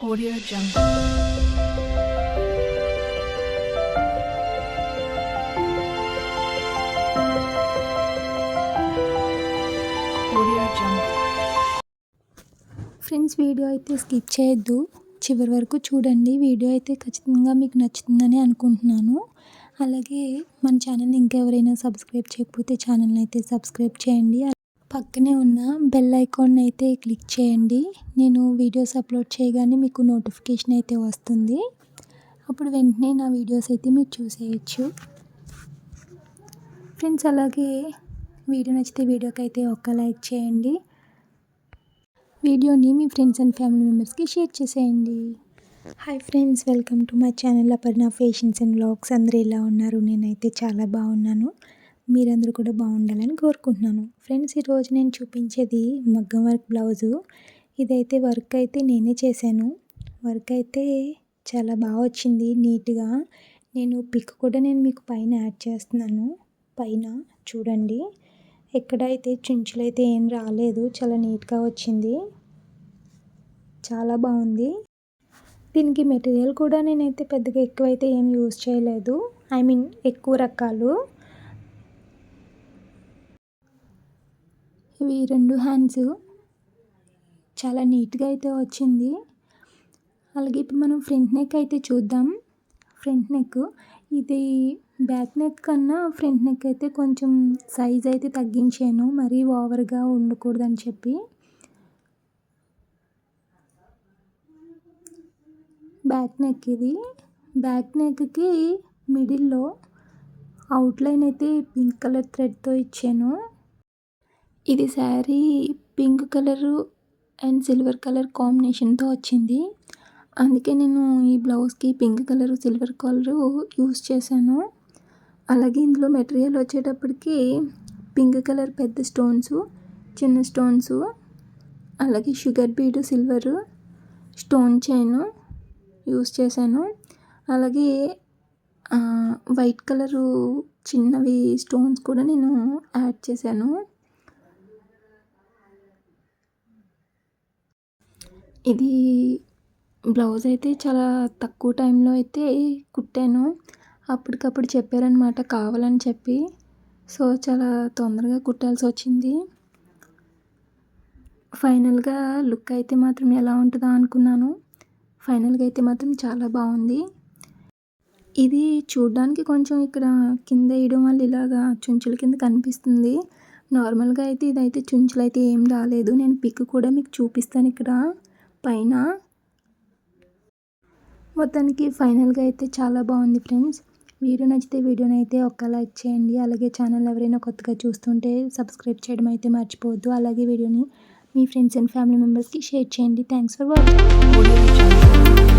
Audio Jungle. Audio Jungle. Friends video అయితే skip చేయొద్దు చివరి వరకు చూడండి వీడియో అయితే ఖచ్చితంగా మీకు నచ్చుతుందని అనుకుంటున్నాను అలాగే మన ఛానల్ని ఇంకెవరైనా సబ్స్క్రైబ్ చేయకపోతే ఛానల్ని అయితే సబ్స్క్రైబ్ చేయండి పక్కనే ఉన్న బెల్ ఐకాన్ అయితే క్లిక్ చేయండి. నేను వీడియోస్ అప్లోడ్ చేయగానే మీకు నోటిఫికేషన్ అయితే వస్తుంది. అప్పుడు వెంటనే నా వీడియోస్ అయితే మీరు చూసేయచ్చు. ఫ్రెండ్స్ అలాగే వీడియో నచ్చితే వీడియోకి అయితే ఒక్క లైక్ చేయండి. వీడియోని మీ ఫ్రెండ్స్ అండ్ ఫ్యామిలీ మెంబర్స్కి షేర్ చేసేయండి. Hi friends welcome to my channel Aparna fashions and vlogs అందరూ ఎలా ఉన్నారు? నేనైతే చాలా బాగున్నాను. మీరందరూ కూడా బాగుండాలని కోరుకుంటున్నాను. ఫ్రెండ్స్ ఈరోజు నేను చూపించేది మగ్గం వర్క్ బ్లౌజు. ఇదైతే వర్క్ అయితే నేనే చేశాను. వర్క్ అయితే చాలా బాగా వచ్చింది నీట్గా. నేను పిక్ కూడా నేను మీకు పైన యాడ్ చేస్తున్నాను. పైన చూడండి. ఎక్కడైతే చుంచులు అయితే ఏం రాలేదు చాలా నీట్గా వచ్చింది. చాలా బాగుంది. దీనికి మెటీరియల్ కూడా నేనైతే పెద్దగా ఎక్కువైతే ఏం యూజ్ చేయలేదు. ఐ మీన్ ఎక్కువ రకాలు. ఇవి రెండు హ్యాండ్స్ చాలా నీట్గా అయితే వచ్చింది. అలాగే ఇప్పుడు మనం ఫ్రంట్ నెక్ అయితే చూద్దాం. ఫ్రంట్ నెక్ ఇది బ్యాక్ నెక్ కన్నా ఫ్రంట్ నెక్ అయితే కొంచెం సైజ్ అయితే తగ్గించాను. మరీ ఓవర్గా ఉండకూడదని చెప్పి. బ్యాక్ నెక్ ఇది. బ్యాక్ నెక్కి మిడిల్లో అవుట్లైన్ అయితే పింక్ కలర్ థ్రెడ్తో ఇచ్చాను. ఇది sari pink colour and silver colour కాంబినేషన్తో వచ్చింది. అందుకే నేను ఈ బ్లౌజ్కి pink colour silver colour use చేశాను. అలాగే ఇందులో మెటీరియల్ వచ్చేటప్పటికి పింక్ కలర్ పెద్ద స్టోన్స్ చిన్న స్టోన్స్ అలాగే sugar bead silver stone chain use చేశాను. అలాగే వైట్ కలరు చిన్నవి స్టోన్స్ కూడా నేను యాడ్ చేశాను. ఇది బ్లౌజ్ అయితే చాలా తక్కువ టైంలో అయితే కుట్టాను. అప్పటికప్పుడు చెప్పారనమాట కావాలని చెప్పి. సో చాలా తొందరగా కుట్టాల్సి వచ్చింది. ఫైనల్గా లుక్ అయితే మాత్రం ఎలా ఉంటుందో అనుకున్నాను. ఫైనల్గా అయితే మాత్రం చాలా బాగుంది. ఇది చూడ్డానికి కొంచెం ఇక్కడ కింద వేయడం వల్ల ఇలాగా చుంచుల కింద కనిపిస్తుంది. నార్మల్గా అయితే ఇదైతే చుంచులు అయితే ఏం రాలేదు. నేను పిక్ కూడా మీకు చూపిస్తాను ఇక్కడ. పైన. మొత్తానికి ఫైనల్గా అయితే చాలా బాగుంది ఫ్రెండ్స్. వీడియో నచ్చితే వీడియోని అయితే ఒక్క లైక్ చేయండి. అలాగే ఛానల్ ఎవరైనా కొత్తగా చూస్తుంటే సబ్స్క్రైబ్ చేయడం అయితే మర్చిపోవద్దు. అలాగే వీడియోని మీ ఫ్రెండ్స్ అండ్ ఫ్యామిలీ మెంబర్స్కి షేర్ చేయండి. Thanks for watching.